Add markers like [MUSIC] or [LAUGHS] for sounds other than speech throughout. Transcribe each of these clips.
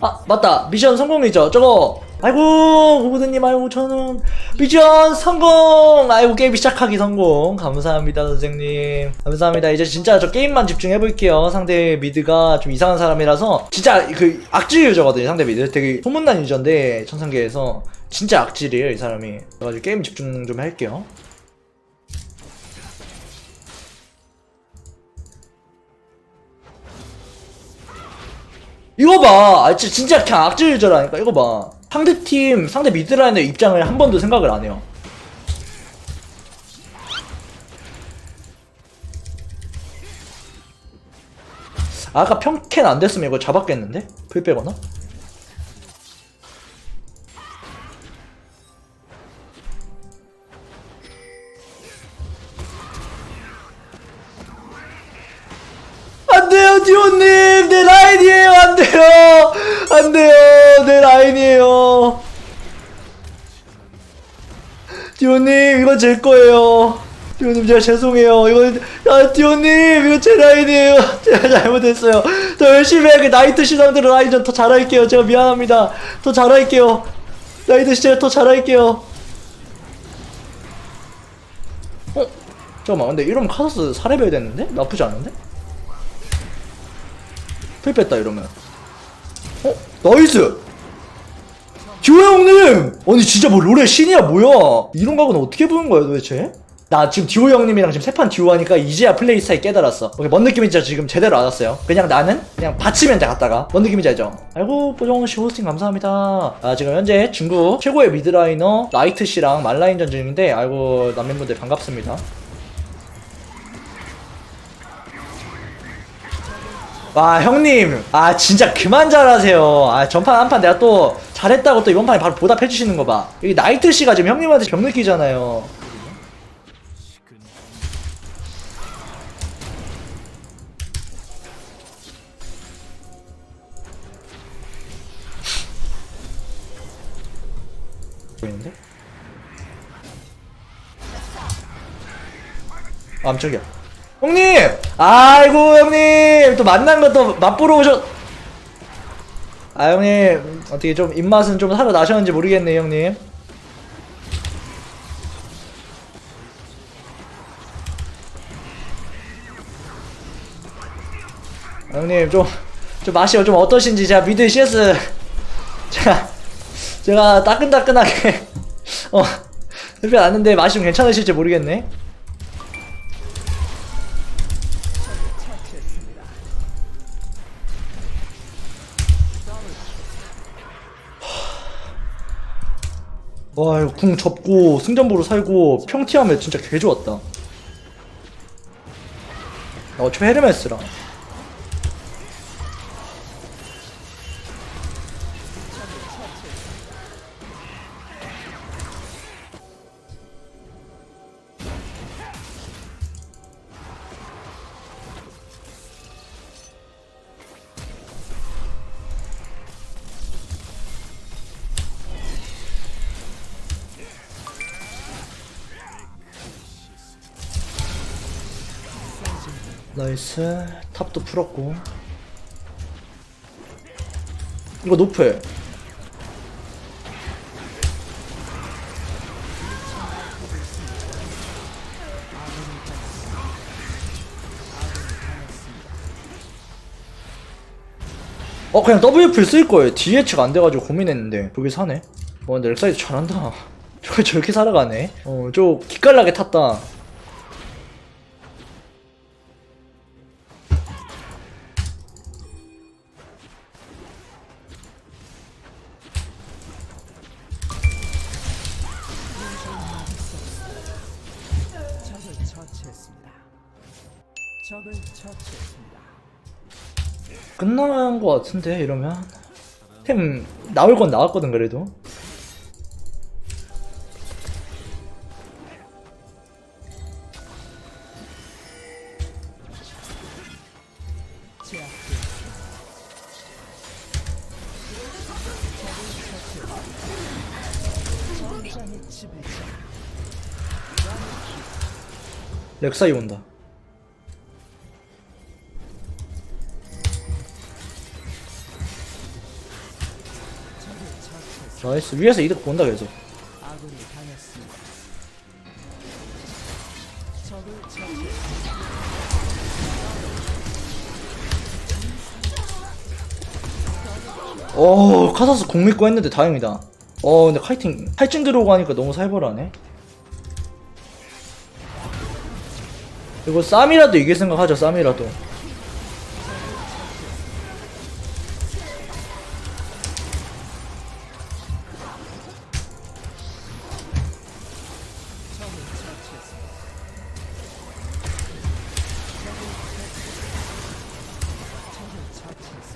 아 맞다. 미션 성공이죠. 저거 아이고 고구드님 아이고 저는 미션 성공! 아이고 게임 시작하기 성공. 감사합니다 선생님. 감사합니다. 이제 진짜 저 게임만 집중해 볼게요. 상대 미드가 좀 이상한 사람이라서. 진짜 그 악질 유저거든요 상대 미드. 되게 소문난 유저인데 천상계에서. 진짜 악질이에요 이 사람이. 그래가지고 게임 집중 좀 할게요. 이거 봐. 아, 진짜 그냥 악질 유저라니까. 이거 봐. 상대 팀, 상대 미드라인의 입장을 한 번도 생각을 안 해요. 아, 아까 평캔 안 됐으면 이거 잡았겠는데? 풀 빼거나? 디오님! 내 라인이에요! 안 돼요! 안 돼요! 내 라인이에요! 디오님, 이건 제 거예요. 디오님, 제가 죄송해요. 이건, 아, 디오님, 이거 제 라인이에요. [LAUGHS] 제가 잘못했어요. 더 열심히 할게. 나이트 시장들은 라인전 더 잘할게요. 제가 미안합니다. 더 잘할게요. 나이트 시장 더 잘할게요. 어? 잠깐만, 근데 이러면 카서스 4레벨 됐는데? 나쁘지 않은데? 풀 뺐다 이러면 어? 나이스! 듀오 형님! 아니 진짜 뭐 롤의 신이야 뭐야 이런 각은 어떻게 보는 거야 도대체? 나 지금 듀오 형님이랑 지금 세판 듀오 하니까 이제야 플레이 스타일 깨달았어 오케이 뭔 느낌인지 지금 제대로 알았어요 그냥 나는 그냥 받치면 돼 갔다가 뭔 느낌인지 알죠? 아이고 뽀정씨 호스팅 감사합니다 아 지금 현재 중국 최고의 미드라이너 라이트 씨랑 말라인 전 중인데 아이고 남매분들 반갑습니다 와 형님. 아 진짜 그만 잘하세요. 아 전판 한 판 내가 또 잘했다고 또 이번 판에 바로 보답해 주시는 거봐. 여기 나이트씨가 지금 형님한테 병 느끼잖아요. 보이는데? 아, 깜짝이야 형님! 아이고 형님! 또 만난 것도 맛보러 오셨 아 형님. 어떻게 좀 입맛은 좀 살아나셨는지 모르겠네 형님. 아, 형님 좀, 좀 맛이 좀 어떠신지 제가 미드 CS [LAUGHS] 제가 제가 따끈따끈하게 [LAUGHS] 어 흡연 왔는데 맛이 좀 괜찮으실지 모르겠네 와 이거 궁 접고 승전보로 살고 평티하면 진짜 개 좋았다. 나 어차피 헤르메스라 나이스. 탑도 풀었고. 이거 노프해 어 그냥 WF 쓸 거예요. DH가 안 돼가지고 고민했는데. 저기 사네. 어 근데 렉사이드 잘한다. [LAUGHS] 저기 저렇게 살아가네. 어저 기깔나게 탔다 적을 처치했습니다. 끝난 거 같은데 이러면 템 나올 건 나왔거든 그래도. 렉사이 온다 나이스. 위에서 이득 본다 계속. 처치했습니다. 어 카사스 공 믿고 했는데 다행이다. 어 근데 카이팅 탈진 들어오고 하니까 너무 살벌하네. 이거 쌈이라도 이길 생각하죠 쌈이라도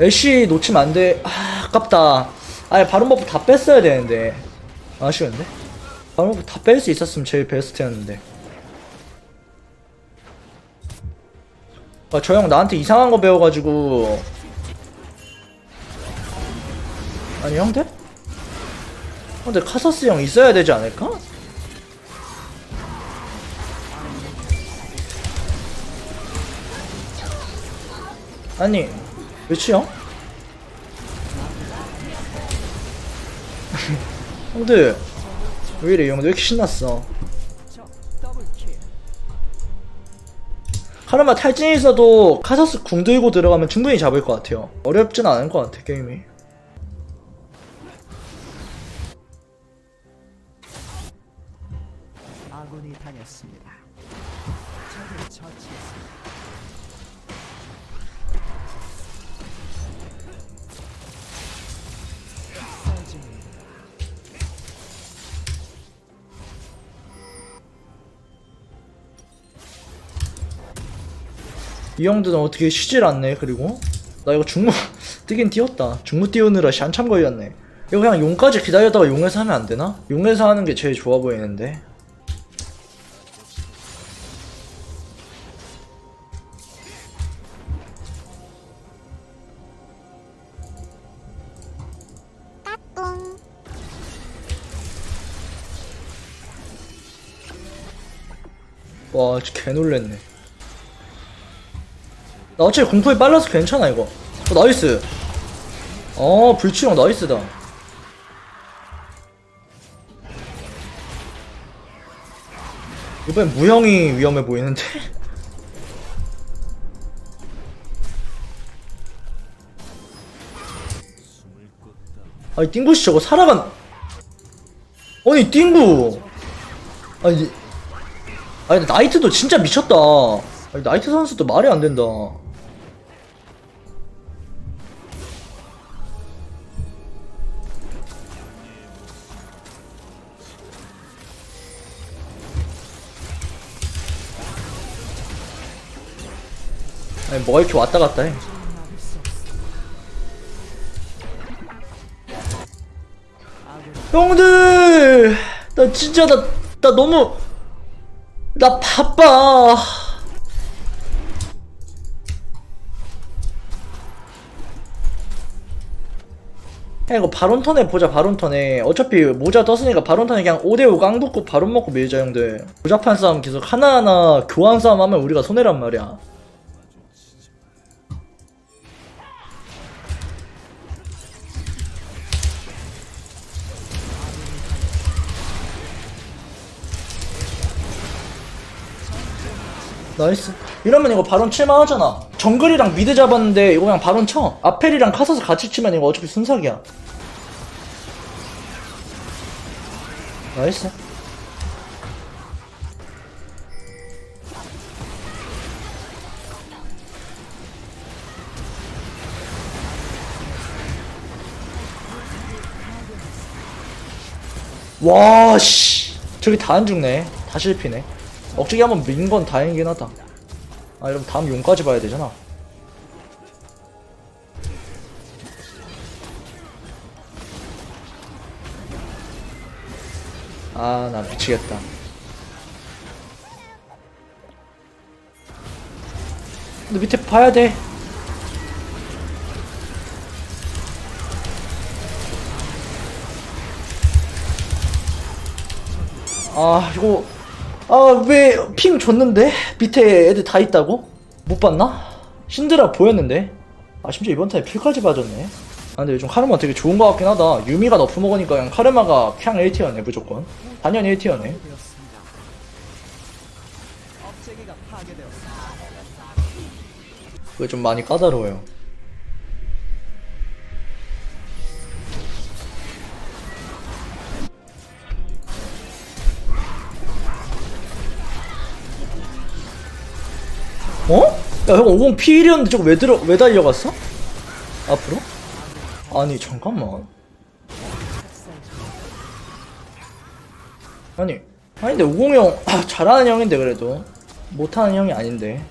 애쉬 놓치면 안 돼. 아 아깝다. 아예 바론 버프 다 뺐어야 되는데. 아쉬운데? 바론 버프 다 뺄 수 있었으면 제일 베스트였는데. 아, 저 형 나한테 이상한 거 배워가지고. 아니 형들? 근데 카사스 형 있어야 되지 않을까? 아니 형? [LAUGHS] 형들 왜 이래 형들 왜 이렇게 신났어. 카르마 탈진이 있어도 카사스 궁 들고 들어가면 충분히 잡을 것 같아요 어렵진 않을 것 같아 게임이 이 형들은 어떻게 쉬질 않네 그리고. 나 이거 중무 [LAUGHS] 뛰긴 뛰었다. 중무 띄우느라 샨참 걸렸네. 이거 그냥 용까지 기다렸다가 용에서 하면 안 되나? 용에서 하는 게 제일 좋아 보이는데. 와 진짜 개 놀랬네 나 어차피 공포에 빨라서 괜찮아 이거. 어, 나이스. 어 불치형 나이스다. 이번엔 무형이 위험해 보이는데? [LAUGHS] 아니 띵구씨 저거 살아간 아니 띵구. 아니 아니 나이트도 진짜 미쳤다. 아니 나이트 선수도 말이 안 된다 뭐가 이렇게 왔다 갔다 해. 형들! 나 진짜 나, 나 너무 나 바빠. 야 이거 바론턴에 보자 바론턴에. 어차피 모자 떴으니까 바론턴에 그냥 5대5 깡붙고 바론 먹고 밀자 형들. 모자판 싸움 계속 하나하나 교환 싸움 하면 우리가 손해란 말이야 나이스. 이러면 이거 바론 칠만 하잖아. 정글이랑 미드 잡았는데 이거 그냥 바론 쳐. 아펠이랑 카사스 같이 치면 이거 어차피 순삭이야. 나이스. 와씨. 저기 다 안 죽네. 다 실피네 억지기 한번 민 건 다행이긴 하다. 아 이러면 다음 용까지 봐야 되잖아. 아 나 미치겠다. 근데 밑에 봐야 돼. 아, 이거 아 왜 핑 줬는데 밑에 애들 다 있다고? 못 봤나? 신드라 보였는데 아 심지어 이번 타에 필까지 빠졌네 아 근데 요즘 카르마 되게 좋은 것 같긴 하다 유미가 너프 먹으니까 그냥 카르마가 그냥 1티어네 무조건 단연히 1티어네 되었습니다. 업체계가 파괴되었습니다. 그게 좀 많이 까다로워요 어? 야 형 50 P1이었는데 저거 왜 들어 왜 달려갔어? 앞으로? 아니 잠깐만 아니 근데 50형 아, 잘하는 형인데 그래도 못하는 형이 아닌데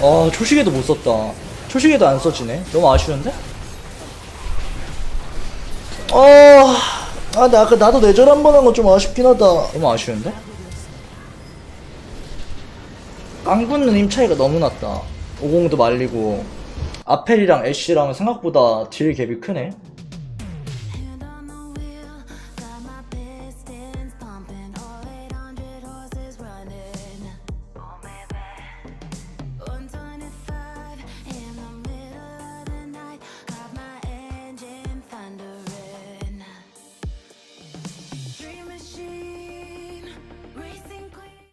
아 초시계도 못 썼다 초시계도 안 써지네 너무 아쉬운데? 아, 아, 나 아까 나도 내절 한 번 한 거 좀 아쉽긴 하다. 너무 아쉬운데? 깡군는 힘 차이가 너무 났다. 50도 말리고, 아펠이랑 애쉬랑 생각보다 딜 갭이 크네.